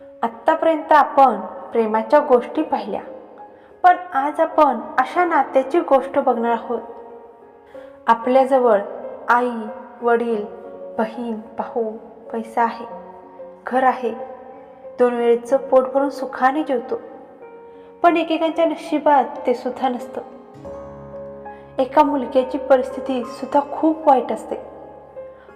आत्तापर्यंत आपण प्रेमाच्या गोष्टी पाहिल्या. पण आज आपण अशा नात्याची गोष्ट बघणार आहोत. आपल्याजवळ आई वडील बहीण भाऊ पैसा आहे घर आहे. दोन वेळेचं पोट भरून सुखाने जेवतो. पण एकेकांच्या नशिबात ते सुद्धा नसतं. एका मुलग्याची परिस्थिती सुद्धा खूप वाईट असते.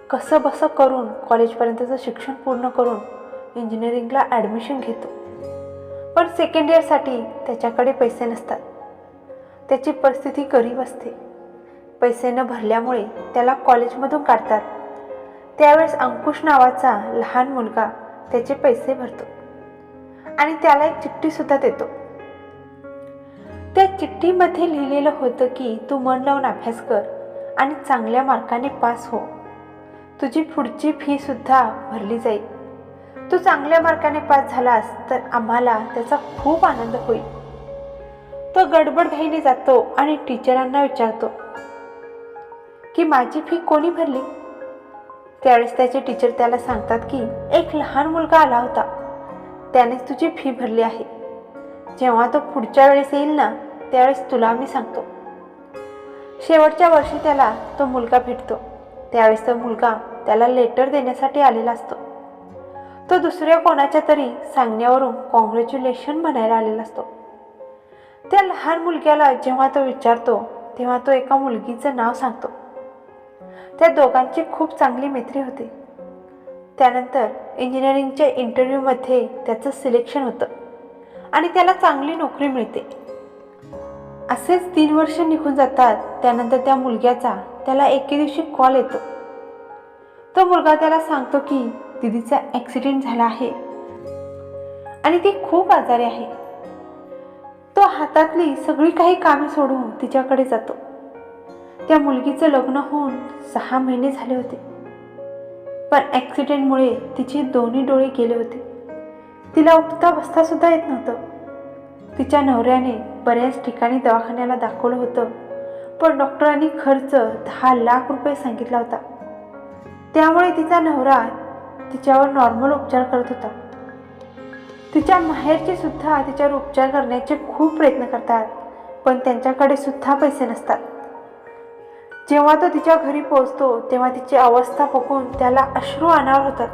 कसं बसं करून कॉलेजपर्यंतचं शिक्षण पूर्ण करून इंजिनिअरिंगला ॲडमिशन घेतो. पण सेकंड इयरसाठी त्याच्याकडे पैसे नसतात. त्याची परिस्थिती गरीब असते. पैसे न भरल्यामुळे त्याला कॉलेजमधून काढतात. त्यावेळेस अंकुश नावाचा लहान मुलगा त्याचे पैसे भरतो. आणि त्याला एक चिठ्ठीसुद्धा देतो. त्या चिठ्ठीमध्ये लिहिलेलं होतं की तू मन लावून अभ्यास कर आणि चांगल्या मार्काने पास हो. तुझी पुढची फीसुद्धा भरली जाईल. तू चांगल्या मार्काने पास झालास तर आम्हाला त्याचा खूप आनंद होईल. तो गडबडघाईने जातो आणि टीचरांना विचारतो की माझी फी कोणी भरली? त्यावेळेस त्याचे टीचर त्याला सांगतात की एक लहान मुलगा आला होता. त्यानेच तुझी फी भरली आहे. जेव्हा तो पुढच्या वेळेस येईल ना त्यावेळेस तुला मी सांगतो. शेवटच्या वर्षी त्याला तो मुलगा भेटतो. त्यावेळेस तो मुलगा त्याला लेटर देण्यासाठी आलेला असतो. दुसऱ्या कोणाच्या तरी सांगण्यावरून कॉंग्रॅच्युलेशन म्हणायला आलेला असतो. त्या लहान मुलग्याला जेव्हा तो विचारतो तेव्हा तो एका मुलगीचं नाव सांगतो. त्या दोघांची खूप चांगली मैत्री होते. त्यानंतर इंजिनिअरिंगच्या इंटरव्ह्यूमध्ये त्याचं सिलेक्शन होतं आणि त्याला चांगली नोकरी मिळते. असेच तीन वर्ष निघून जातात त्यानंतर त्या मुलग्याचा त्याला एके दिवशी कॉल येतो. तो मुलगा त्याला सांगतो की दिदीचा ॲक्सिडेंट झाला आहे. आणि ती खूप आजारी आहे. तो हातातली सगळी काही कामे सोडून तिच्याकडे जातो. त्या मुलगीचं लग्न होऊन सहा महिने झाले होते. पण ॲक्सिडेंटमुळे तिचे दोन्ही डोळे गेले होते. तिला उठता बसता सुद्धा येत नव्हतं. तिच्या नवऱ्याने बऱ्याच ठिकाणी दवाखान्याला दाखवलं होतं. पण डॉक्टरांनी खर्च दहा लाख रुपये सांगितला होता. त्यामुळे तिचा नवरा तिच्यावर नॉर्मल उपचार करत होता. तिच्या माहेरचे सुद्धा तिच्यावर उपचार करण्याचे खूप प्रयत्न करतात पण त्यांच्याकडे सुद्धा पैसे नसतात. जेव्हा तो तिच्या घरी पोहोचतो तेव्हा तिची अवस्था बघून त्याला अश्रू अनावर होतात.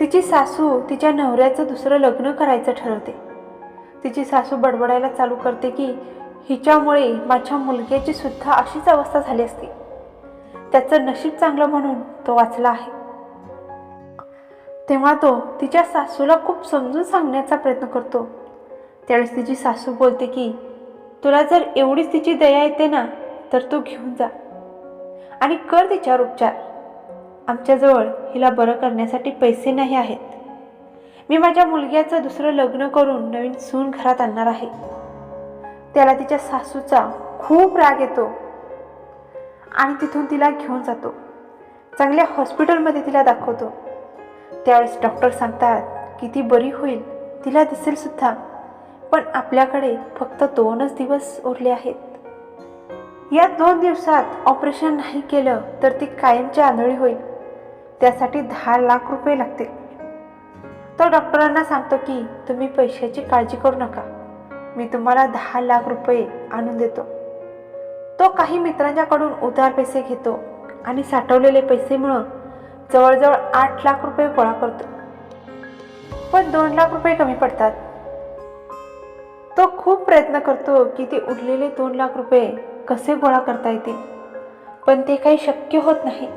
तिची सासू तिच्या नवऱ्याचं दुसरं लग्न करायचं ठरवते. तिची सासू बडबडायला चालू करते की हिच्यामुळे माझ्या मुलग्याची सुद्धा अशीच अवस्था झाली असती. त्याचं नशीब चांगलं म्हणून तो वाचला आहे. तेव्हा तो तिच्या सासूला खूप समजून सांगण्याचा प्रयत्न करतो. त्यावेळेस तिची सासू बोलते की तुला जर एवढीच तिची दया येते ना तर तू घेऊन जा. आणि कर तिच्यावर उपचार. आमच्याजवळ हिला बरं करण्यासाठी पैसे नाही आहेत. मी माझ्या मुलग्याचं दुसरं लग्न करून नवीन सून घरात आणणार आहे. त्याला तिच्या सासूचा खूप राग येतो. आणि तिथून तिला घेऊन जातो. चांगल्या हॉस्पिटलमध्ये तिला दाखवतो. त्यावेळेस डॉक्टर सांगतात की ती बरी होईल तिला दिसेल सुद्धा. पण आपल्याकडे फक्त दोनच दिवस उरले आहेत. या दोन दिवसात ऑपरेशन नाही केलं तर ती कायमची आंधळी होईल. त्यासाठी दहा लाख रुपये लागतील. तो डॉक्टरांना सांगतो की तुम्ही पैशाची काळजी करू नका. मी तुम्हाला दहा लाख रुपये आणून देतो. तो काही मित्रांच्याकडून उधार पैसे घेतो आणि साठवलेले पैसे मिळून जवळजवळ आठ लाख रुपये गोळा करतो. पण दोन लाख रुपये कमी पडतात. तो खूप प्रयत्न करतो की ते उरलेले दोन लाख रुपये कसे गोळा करता येतील पण ते काही शक्य होत नाही.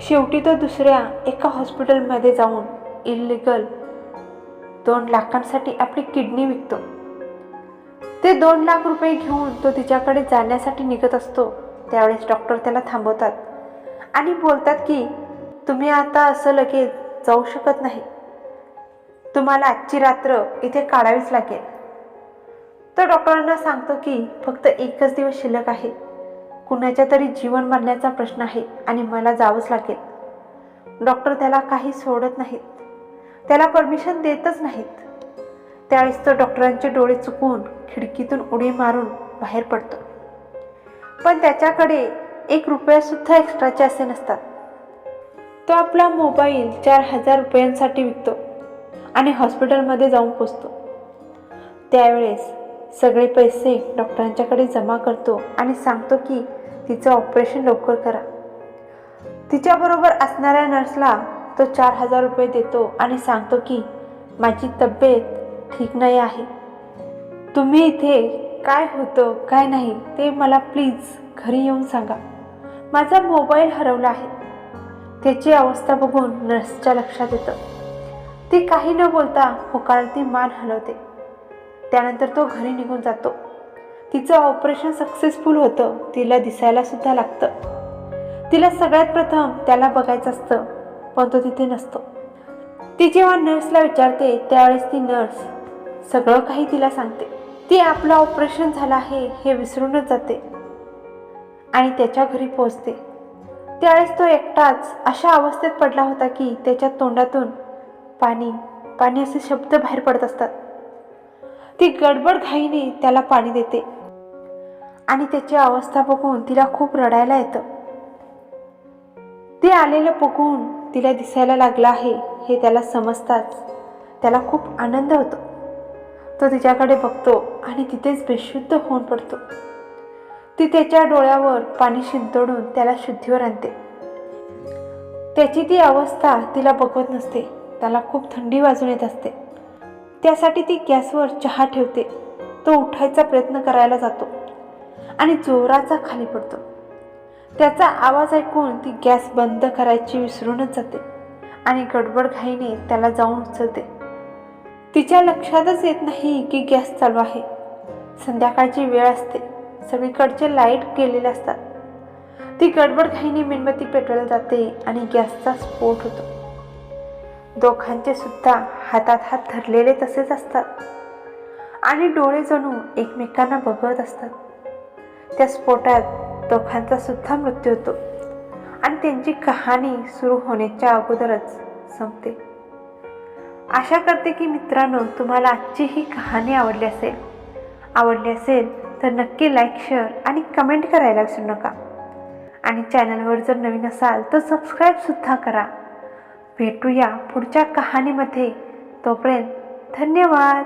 शेवटी तो दुसऱ्या एका हॉस्पिटलमध्ये जाऊन इलिगल दोन लाखांसाठी आपली किडनी विकतो. ते दोन लाख रुपये घेऊन तो तिच्याकडे जाण्यासाठी निघत असतो. त्यावेळेस डॉक्टर त्याला थांबवतात आणि बोलतात की तुम्ही आता असं लगेच जाऊ शकत नाही. तुम्हाला आजची रात्र इथे काढावीच लागेल. तो डॉक्टरांना सांगतो की फक्त एकच दिवस शिल्लक आहे. कुणाच्या तरी जीवन मरण्याचा प्रश्न आहे आणि मला जावंच लागेल. डॉक्टर त्याला काही सोडत नाहीत. त्याला परमिशन देतच नाहीत. त्यावेळेस तो डॉक्टरांचे डोळे चुकवून खिडकीतून उडी मारून बाहेर पडतो. पण त्याच्याकडे एक रुपयासुद्धा एक्स्ट्राचे असे नसतात. तो आपला मोबाईल चार हजार रुपयांसाठी विकतो आणि हॉस्पिटलमध्ये जाऊन पोचतो. त्यावेळेस सगळे पैसे डॉक्टरांच्याकडे जमा करतो आणि सांगतो की तिचं ऑपरेशन लवकर करा. तिच्याबरोबर असणाऱ्या नर्सला तो चार हजार रुपये देतो आणि सांगतो की माझी तब्येत ठीक नाही आहे. तुम्ही इथे काय होतं काय नाही ते मला प्लीज घरी येऊन सांगा. माझा मोबाईल हरवला आहे. त्याची अवस्था बघून नर्सच्या लक्षात येतं. ती काही न बोलता होकारार्थी मान हलवते. त्यानंतर तो घरी निघून जातो. तिचं ऑपरेशन सक्सेसफुल होतं तिला दिसायला सुद्धा लागतं. तिला सगळ्यात प्रथम त्याला बघायचं असतं पण तो तिथे नसतो. ती जेव्हा नर्सला विचारते त्यावेळेस ती नर्स सगळं काही तिला सांगते. ती आपलं ऑपरेशन झालं आहे हे विसरूनच जाते आणि त्याच्या घरी पोहोचते. त्यावेळेस तो एकटाच अशा अवस्थेत पडला होता की त्याच्या तोंडातून पाणी पाणी असे शब्द बाहेर पडत असतात. ती गडबड घाईने त्याला पाणी देते. आणि त्याची अवस्था बघून तिला खूप रडायला येतं. ते आलेलं बघून तिला दिसायला लागलं आहे हे त्याला समजताच. त्याला खूप आनंद होतो. तो तिच्याकडे बघतो आणि तिथेच बेशुद्ध होऊन पडतो. ती त्याच्या डोळ्यावर पाणी शिंतोडून त्याला शुद्धीवर आणते. त्याची ती अवस्था तिला बघवत नसते. त्याला खूप थंडी वाजून येत असते. त्यासाठी ती गॅसवर चहा ठेवते. तो उठायचा प्रयत्न करायला जातो आणि जोराचा खाली पडतो. त्याचा आवाज ऐकून ती गॅस बंद करायची विसरूनच जाते आणि गडबड घाईने त्याला जाऊन उचलते. तिच्या लक्षातच येत नाही की गॅस चालू आहे. संध्याकाळची वेळ असते. सगळीकडचे लाइट गेलेले असतात. ती गडबड घाईने मेणबत्ती पेटवली जाते आणि गॅसचा स्फोट होतो. दोघांचे सुद्धा हातात हात धरलेले तसेच असतात. आणि डोळे जणू एकमेकांना बघत असतात. त्या स्फोटात दोघांचा सुद्धा मृत्यू होतो. आणि त्यांची कहाणी सुरू होण्याच्या अगोदरच संपते. आशा करते की मित्रांनो तुम्हाला आजची ही कहाणी आवडली असेल. आवडली असेल तर नक्की लाईक शेअर आणि कमेंट करायला विसरू नका. आणि चॅनलवर जर नवीन असाल तर सबस्क्राईबसुद्धा करा. भेटूया पुढच्या कहाणीमध्ये. तोपर्यंत धन्यवाद.